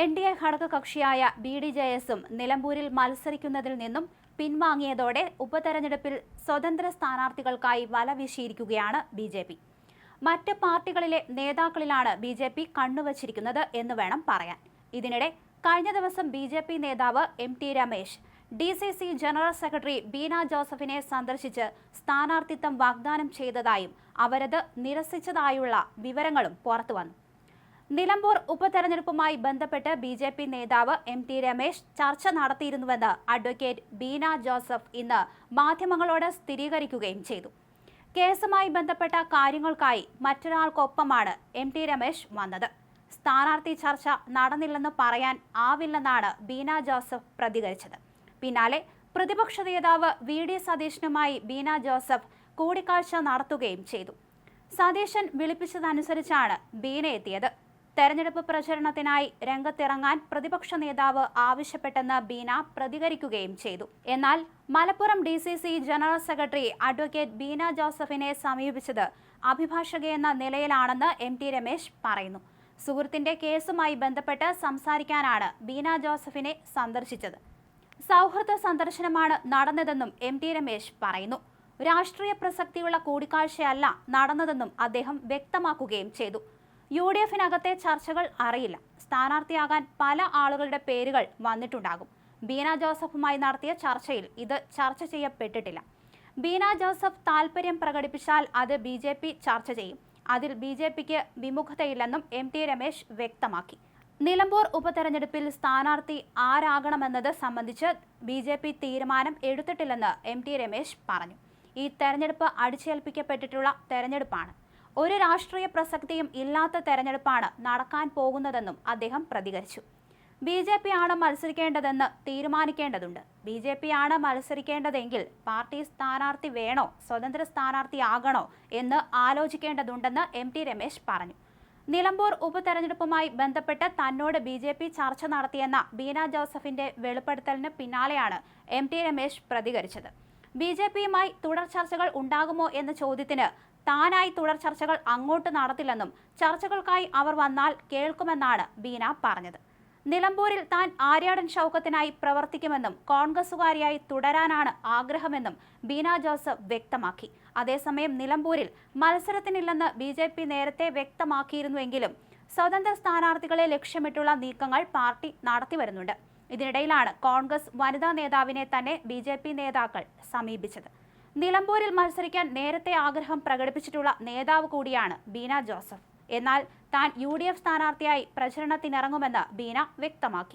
N D A ഘടകകക്ഷിയായ B D J എസും നിലമ്പൂരിൽ മത്സരിക്കുന്നതിൽ നിന്നും പിൻവാങ്ങിയതോടെ ഉപതെരഞ്ഞെടുപ്പിൽ സ്വതന്ത്ര സ്ഥാനാർത്ഥികൾക്കായി വല വീശിയിരിക്കുകയാണ് ബി ജെ പി. മറ്റ് പാർട്ടികളിലെ നേതാക്കളിലാണ് ബി ജെ പി കണ്ണുവച്ചിരിക്കുന്നത് എന്ന് വേണം പറയാൻ. ഇതിനിടെ കഴിഞ്ഞ ദിവസം ബി ജെ പി നേതാവ് M T Ramesh D C C general secretary Beena ജോസഫിനെ സന്ദർശിച്ച് സ്ഥാനാർത്ഥിത്വം വാഗ്ദാനം ചെയ്തതായും അവരത് നിരസിച്ചതായുള്ള വിവരങ്ങളും പുറത്തുവന്നു. നിലമ്പൂർ ഉപതെരഞ്ഞെടുപ്പുമായി ബന്ധപ്പെട്ട് ബി ജെ പി നേതാവ് എം ടി രമേശ് ചർച്ച നടത്തിയിരുന്നുവെന്ന് അഡ്വക്കേറ്റ് ബീന ജോസഫ് ഇന്ന് മാധ്യമങ്ങളോട് സ്ഥിരീകരിക്കുകയും ചെയ്തു. കേസുമായി ബന്ധപ്പെട്ട കാര്യങ്ങൾക്കായി മറ്റൊരാൾക്കൊപ്പമാണ് എം ടി രമേശ് വന്നത്. സ്ഥാനാർത്ഥി ചർച്ച നടന്നില്ലെന്ന് പറയാൻ ആവില്ലെന്നാണ് ബീന ജോസഫ് പ്രതികരിച്ചത്. പിന്നാലെ പ്രതിപക്ഷ നേതാവ് വി ഡി സതീശനുമായി ബീന ജോസഫ് കൂടിക്കാഴ്ച നടത്തുകയും ചെയ്തു. സതീശൻ വിളിപ്പിച്ചതനുസരിച്ചാണ് ബീന എത്തിയത്. തെരഞ്ഞെടുപ്പ് പ്രചരണത്തിനായി രംഗത്തിറങ്ങാൻ പ്രതിപക്ഷ നേതാവ് ആവശ്യപ്പെട്ടെന്ന് ബീന പ്രതികരിക്കുകയും ചെയ്തു. എന്നാൽ Malappuram D C C general secretary advocate Beena ജോസഫിനെ സമീപിച്ചത് അഭിഭാഷകയെന്ന നിലയിലാണെന്ന് എം ടി രമേശ് പറയുന്നു. സുഹൃത്തിന്റെ കേസുമായി ബന്ധപ്പെട്ട് സംസാരിക്കാനാണ് ബീന ജോസഫിനെ സന്ദർശിച്ചത്. സൗഹൃദ സന്ദർശനമാണ് നടന്നതെന്നും എം ടി രമേശ് പറയുന്നു. രാഷ്ട്രീയ പ്രസക്തിയുള്ള കൂടിക്കാഴ്ചയല്ല നടന്നതെന്നും അദ്ദേഹം വ്യക്തമാക്കുകയും ചെയ്തു. യു ഡി എഫിനകത്തെ ചർച്ചകൾ അറിയില്ല. സ്ഥാനാർത്ഥിയാകാൻ പല ആളുകളുടെ പേരുകൾ വന്നിട്ടുണ്ടാകും. ബീന ജോസഫുമായി നടത്തിയ ചർച്ചയിൽ ഇത് ചർച്ച ചെയ്യപ്പെട്ടിട്ടില്ല. ബീന ജോസഫ് താൽപര്യം പ്രകടിപ്പിച്ചാൽ അത് ബി ജെ പി ചർച്ച ചെയ്യും. അതിൽ ബി ജെ പിക്ക് വിമുഖതയില്ലെന്നും എം ടി രമേശ് വ്യക്തമാക്കി. നിലമ്പൂർ ഉപതെരഞ്ഞെടുപ്പിൽ സ്ഥാനാർത്ഥി ആരാകണമെന്നത് സംബന്ധിച്ച് ബി ജെ പി തീരുമാനം എടുത്തിട്ടില്ലെന്ന് എം ടി രമേശ് പറഞ്ഞു. ഈ തെരഞ്ഞെടുപ്പ് അടിച്ചേൽപ്പിക്കപ്പെട്ടിട്ടുള്ള തെരഞ്ഞെടുപ്പാണ്. ഒരു രാഷ്ട്രീയ പ്രസക്തിയും ഇല്ലാത്ത തെരഞ്ഞെടുപ്പാണ് നടക്കാൻ പോകുന്നതെന്നും അദ്ദേഹം പ്രതികരിച്ചു. ബി ജെ പി ആണ് മത്സരിക്കേണ്ടതെന്ന് തീരുമാനിക്കേണ്ടതുണ്ട്. ബി ജെ പി ആണ് മത്സരിക്കേണ്ടതെങ്കിൽ പാർട്ടി സ്ഥാനാർത്ഥി വേണോ സ്വതന്ത്ര സ്ഥാനാർത്ഥിയാകണോ എന്ന് ആലോചിക്കേണ്ടതുണ്ടെന്ന് എം ടി രമേശ് പറഞ്ഞു. നിലമ്പൂർ ഉപതെരഞ്ഞെടുപ്പുമായി ബന്ധപ്പെട്ട് തന്നോട് ബി ജെ പി ചർച്ച നടത്തിയെന്ന ബീന ജോസഫിന്റെ വെളിപ്പെടുത്തലിന് പിന്നാലെയാണ് എം ടി രമേശ് പ്രതികരിച്ചത്. ബി ജെ പിയുമായി തുടർ ചർച്ചകൾ ഉണ്ടാകുമോ എന്ന ചോദ്യത്തിന് താനായി തുടർ ചർച്ചകൾ അങ്ങോട്ട് നടത്തില്ലെന്നും ചർച്ചകൾക്കായി അവർ വന്നാൽ കേൾക്കുമെന്നാണ് ബീന പറഞ്ഞത്. നിലമ്പൂരിൽ താൻ ആര്യാടൻ ഷൗക്കത്തിനായി പ്രവർത്തിക്കുമെന്നും കോൺഗ്രസുകാരിയായി തുടരാനാണ് ആഗ്രഹമെന്നും ബീന ജോസഫ് വ്യക്തമാക്കി. അതേസമയം നിലമ്പൂരിൽ മത്സരത്തിനില്ലെന്ന് ബി ജെ പി നേരത്തെ വ്യക്തമാക്കിയിരുന്നുവെങ്കിലും സ്വതന്ത്ര സ്ഥാനാർത്ഥികളെ ലക്ഷ്യമിട്ടുള്ള നീക്കങ്ങൾ പാർട്ടി നടത്തിവരുന്നുണ്ട്. ഇതിനിടയിലാണ് കോൺഗ്രസ് വനിതാ നേതാവിനെ തന്നെ ബി ജെ പി നേതാക്കൾ സമീപിച്ചത്. നിലമ്പൂരിൽ മത്സരിക്കാൻ നേരത്തെ ആഗ്രഹം പ്രകടിപ്പിച്ചിട്ടുള്ള നേതാവ് കൂടിയാണ് ബീന ജോസഫ്. എന്നാൽ താൻ യു ഡി എഫ് സ്ഥാനാർത്ഥിയായി പ്രചരണത്തിനിറങ്ങുമെന്ന് ബീന വ്യക്തമാക്കി.